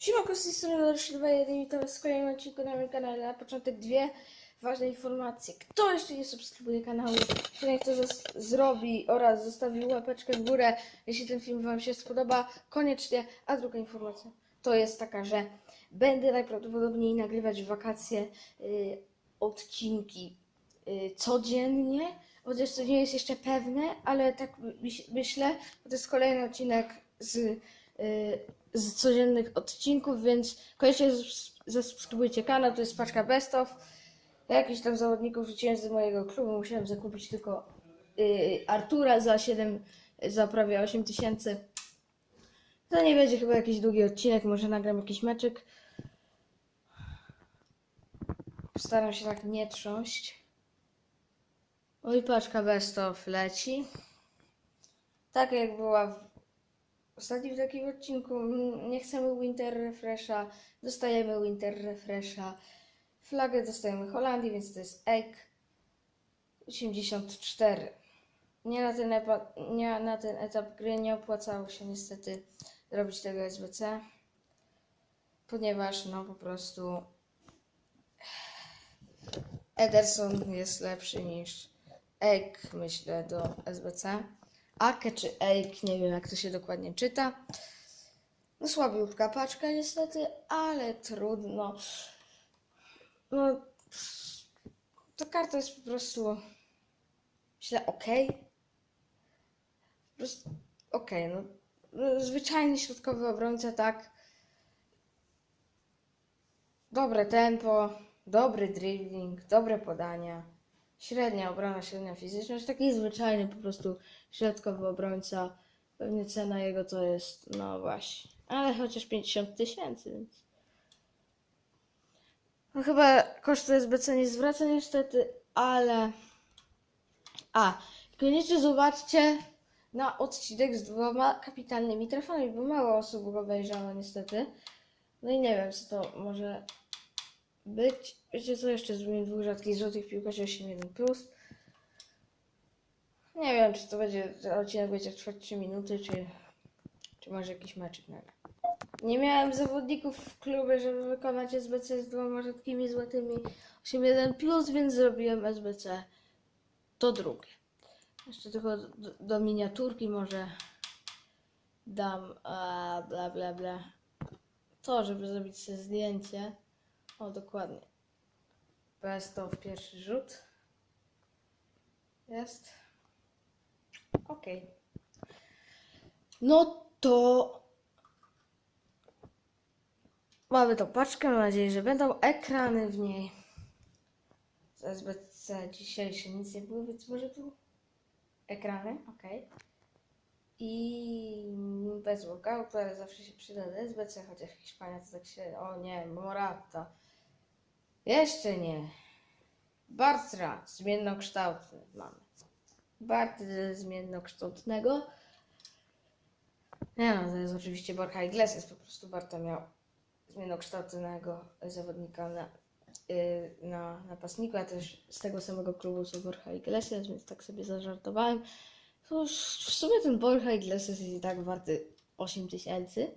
Siemanko, z tej strony 21 witam was w kolejnym odcinku na moim kanale. Na początek dwie ważne informacje. Kto jeszcze nie subskrybuje kanału, to niech to zrobi oraz zostawi łapeczkę w górę, jeśli ten film wam się spodoba. Koniecznie. A druga informacja to jest taka, że będę najprawdopodobniej nagrywać w wakacje y, odcinki y, codziennie. Chociaż to nie jest jeszcze pewne, ale tak my- myślę, bo to jest kolejny odcinek z z codziennych odcinków, więc koniecznie zas- zasubskrybujcie kanał, to jest paczka best of. Ja jakichś tam zawodników wrzuciłem z mojego klubu, musiałem zakupić tylko y, Artura za 7, za prawie 8 tysięcy. To nie będzie chyba jakiś długi odcinek, może nagram jakiś meczek. Postaram się tak nie trząść. Oj, paczka best of leci. Tak jak była w Ostatni w takim odcinku nie chcemy Winter Refresha, dostajemy Winter Refresha. Flagę dostajemy Holandii, więc to jest Egg 84. Nie na, ten epa, nie na ten etap gry nie opłacało się niestety robić tego SBC, ponieważ no po prostu Ederson jest lepszy niż Egg, myślę, do SBC. Ake czy Eik, nie wiem jak to się dokładnie czyta. No słabiutka paczka niestety, ale trudno. No, ta karta jest po prostu, myślę, ok. Po prostu ok. No, Zwyczajny środkowy obrońca, tak. Dobre tempo, dobry dribbling, dobre podania. Średnia obrona, średnia fizyczność, taki zwyczajny po prostu środkowy obrońca. Pewnie cena jego to jest, no właśnie, ale chociaż 50 tysięcy, więc. No chyba koszt SBC nie zwraca niestety, ale. A, koniecznie zobaczcie na odcinek z dwoma kapitalnymi trafami, bo mało osób go obejrzało niestety. No i nie wiem, co to może być. Wiecie co, jeszcze zrobimy dwóch rzadkich złotych piłkarzy 8-1+. Nie wiem, czy to będzie, odcinek będzie trwać 3 minuty, czy, czy może jakiś meczek nagle. Nie miałem zawodników w klubie, żeby wykonać SBC z dwoma rzadkimi złotymi 8-1+, więc zrobiłem SBC to drugie. Jeszcze tylko do, do miniaturki może dam a, bla bla bla. To, żeby zrobić sobie zdjęcie. O, dokładnie. Best of pierwszy rzut. Jest. Okej. No to mamy tą paczkę. Mam nadzieję, że będą ekrany w niej. Z SBC dzisiejsze nic nie było, więc może tu ekrany. Okej. I bez walkoutu, ale zawsze się przyda SBC, chociaż Hiszpania to tak się... O nie, Morata. Jeszcze nie. Bartra, zmiennokształtny mamy. Bart zmiennokształtnego. Nie no, to jest oczywiście Borja Iglesias, po prostu Barta miał zmiennokształconego zawodnika na, y, na napastniku, a też z tego samego klubu są Borja Iglesias, więc tak sobie zażartowałem. To już w sumie ten Borja Iglesias jest i tak warty 8 tysięcy,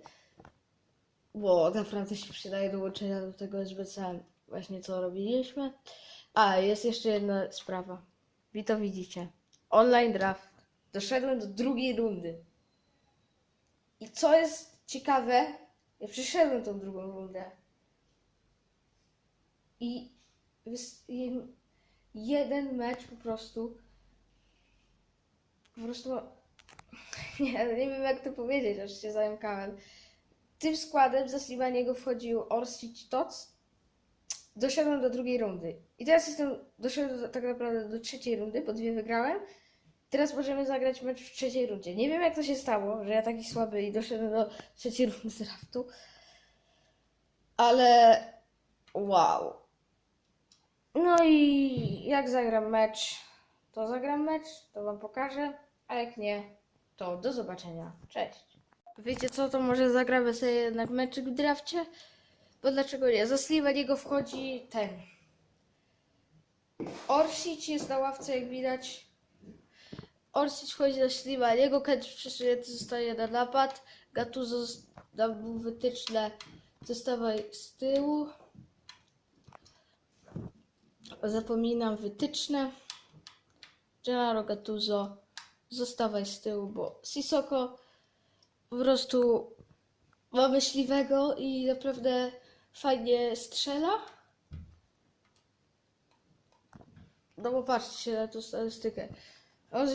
bo naprawdę się przydaje do łączenia do tego SBC właśnie co robiliśmy. A, jest jeszcze jedna sprawa. Wy to widzicie. Online draft. Doszedłem do drugiej rundy. I co jest ciekawe, ja przeszedłem tą drugą rundę. I jeden mecz po prostu. Po prostu. Nie, nie wiem jak to powiedzieć, aż się zająkałem. Tym składem za Slimaniego wchodził Orsic Tots. Doszedłem do drugiej rundy. I teraz jestem. Doszedłem do, tak naprawdę do trzeciej rundy, bo dwie wygrałem. Teraz możemy zagrać mecz w trzeciej rundzie. Nie wiem jak to się stało, że ja taki słaby i doszedłem do trzeciej rundy draftu. Ale wow. No i jak zagram mecz, to zagram mecz, to wam pokażę, a jak nie, to do zobaczenia. Cześć. Wiecie co, to może zagramy sobie jednak meczek w drafcie? Bo dlaczego nie? Za Slimaniego wchodzi ten. Orsic jest na ławce, jak widać. Orsic wchodzi na Slimaniego, Kęcz przesunięty zostaje na napad. Gattuso dał mu wytyczne Zostawaj z tyłu. Zapominam wytyczne. Gennaro Gattuso, zostawaj z tyłu, bo Sisoko po prostu ma myśliwego i naprawdę fajnie strzela. No bo patrzcie na tą statystykę.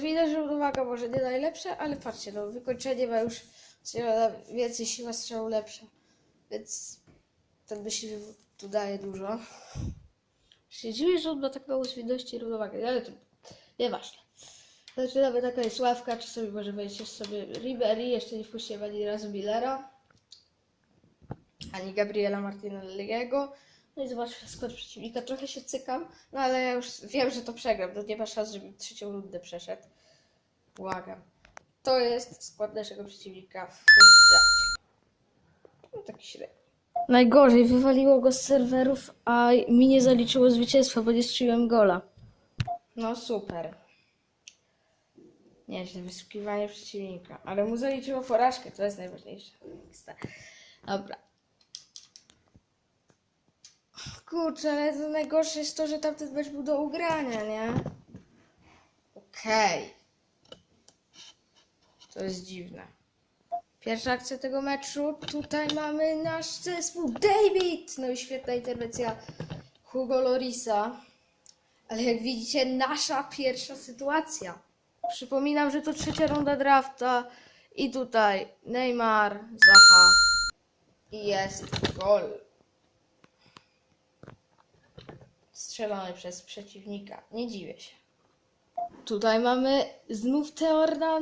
Widać, że uwaga może nie najlepsze, ale patrzcie, no wykończenie ma już więcej siła strzału lepsza. Więc ten myśliwy tu daje dużo. Się dziwię, że on ma tak mało zwinności i równowagę, ale to nieważne. Nawet taka jest ławka, czasami może wejść sobie Ribery, jeszcze nie wpuściłem ani razu Millera, ani Gabriela Martinelliego. No i zobaczmy skład przeciwnika. Trochę się cykam, no ale ja już wiem, że to przegram. To nie ma szans, żebym trzecią rundę przeszedł. Błagam. To jest skład naszego przeciwnika w drafcie. No taki średni. Najgorzej, wywaliło go z serwerów, a mi nie zaliczyło zwycięstwa, bo nie strzeliłem gola. No super. Nieźle, wyszukiwanie przeciwnika. Ale mu zaliczyło porażkę, to jest najważniejsze. Dobra. Kurczę, ale to najgorsze jest to, że tamten mecz był do ugrania, nie? Okej. To jest dziwne. Pierwsza akcja tego meczu. Tutaj mamy nasz zespół David! No i świetna interwencja Hugo Lorisa. Ale jak widzicie, nasza pierwsza sytuacja. Przypominam, że to trzecia runda drafta. I tutaj Neymar, Zaha. I jest gol. Strzelony przez przeciwnika. Nie dziwię się. Tutaj mamy znów Teorna,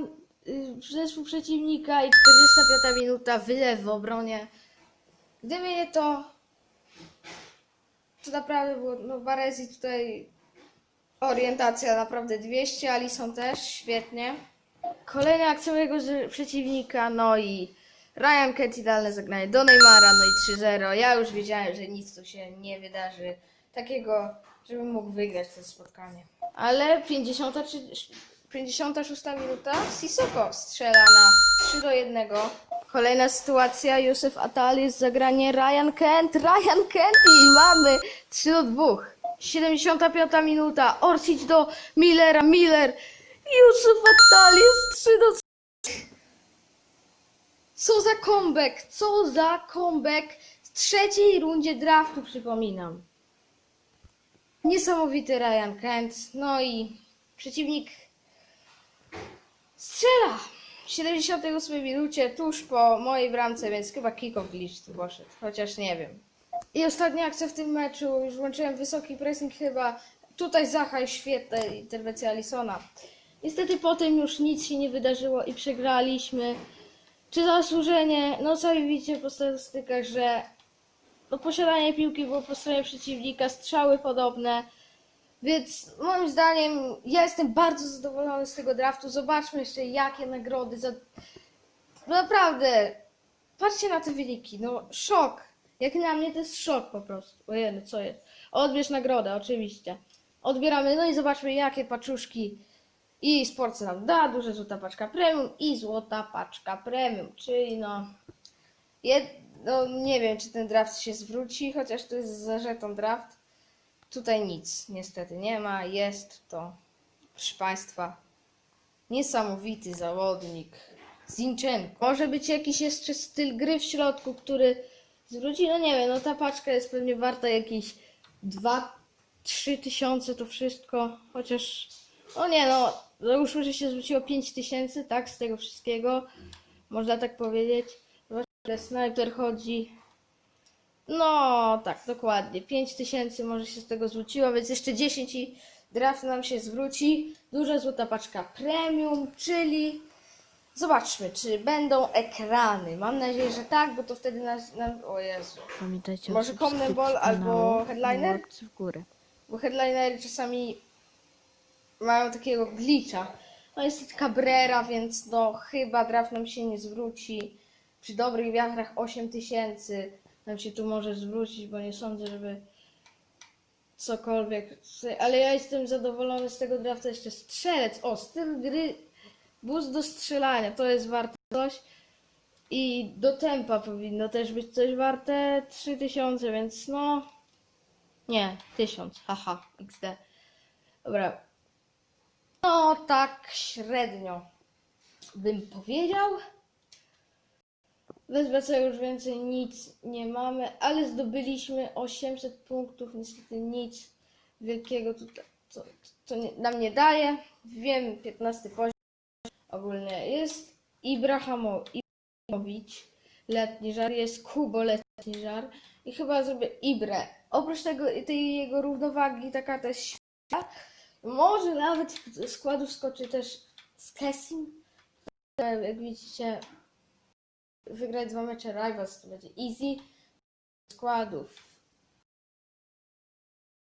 y, zespół przeciwnika i 45 minuta, wylew w obronie. Gdyby nie to, to naprawdę było, no Baresi tutaj orientacja naprawdę 200, Alison też, świetnie. Kolejna akcja mojego przeciwnika, no i Ryan Kent idealne zagranie do Neymara, no i 3-0. Ja już wiedziałem, że nic tu się nie wydarzy takiego, żebym mógł wygrać to spotkanie. Ale 53, 56 minuta, Sissoko strzela na 3 do 1. Kolejna sytuacja, Józef Atali zagranie Ryan Kent, Ryan Kent i mamy 3 do 2. 75 minuta, Orsic do Millera, Miller, Józef Atali jest 3 do co za comeback, co za comeback w trzeciej rundzie draftu, przypominam. Niesamowity Ryan Kent, no i przeciwnik strzela w 78 minucie, tuż po mojej bramce, więc chyba kick-off glitch tu poszedł, chociaż nie wiem. I ostatnia akcja w tym meczu, już włączyłem wysoki pressing chyba, tutaj Zacha i świetna interwencja Alisona. Niestety potem już nic się nie wydarzyło i przegraliśmy. Czy zasłużenie? No sami widzicie po statystykach, że no, posiadanie piłki było po stronie przeciwnika, strzały podobne. Więc moim zdaniem ja jestem bardzo zadowolony z tego draftu. Zobaczmy jeszcze jakie nagrody. Za... No naprawdę, patrzcie na te wyniki. No szok. Jak na mnie to jest szok po prostu. Ojej, no co jest? Odbierz nagrodę, oczywiście. Odbieramy, no i zobaczmy jakie paczuszki i sport nam da, duża złota paczka premium i złota paczka premium, czyli no, jed, no nie wiem czy ten draft się zwróci, chociaż to jest za draft. Tutaj nic niestety nie ma, jest to, proszę Państwa, niesamowity zawodnik. Zinchenko. Może być jakiś jeszcze styl gry w środku, który zwróci, no nie wiem, no ta paczka jest pewnie warta jakieś 2-3 tysiące to wszystko, chociaż o nie no, załóżmy, że się zwróciło 5 tysięcy, tak, z tego wszystkiego. Można tak powiedzieć. Zobaczmy, snajper chodzi. No, tak, dokładnie. 5 tysięcy może się z tego zwróciło, więc jeszcze 10 i draft nam się zwróci. Duża złota paczka premium, czyli zobaczmy, czy będą ekrany. Mam nadzieję, że tak, bo to wtedy nas... nam o Jezu. Pamiętajcie Może Common Ball albo Headliner? w górę. Bo headlinery czasami mają takiego glitcha. No jest Cabrera, więc no chyba draft nam się nie zwróci. Przy dobrych wiatrach 8000 nam się tu może zwrócić, bo nie sądzę, żeby cokolwiek. Ale ja jestem zadowolony z tego drafta. Jeszcze strzelec. O, styl gry. Boost do strzelania. To jest warte coś. I do tempa powinno też być coś warte 3000, więc no. Nie, 1000, haha, XD. Dobra. No tak średnio bym powiedział. Bez już więcej nic nie mamy, ale zdobyliśmy 800 punktów, niestety nic wielkiego tutaj to nie, nam nie daje. Wiem, 15 poziom ogólnie jest Ibrahamo, Ibrahimowicz, letni żar, jest Kubo, letni żar i chyba zrobię Ibre. Oprócz tego, tej jego równowagi, ta karta jest świetna. Może nawet z składu skoczy też z Kessim. Jak widzicie, wygrać dwa mecze Rivals to będzie easy. Składów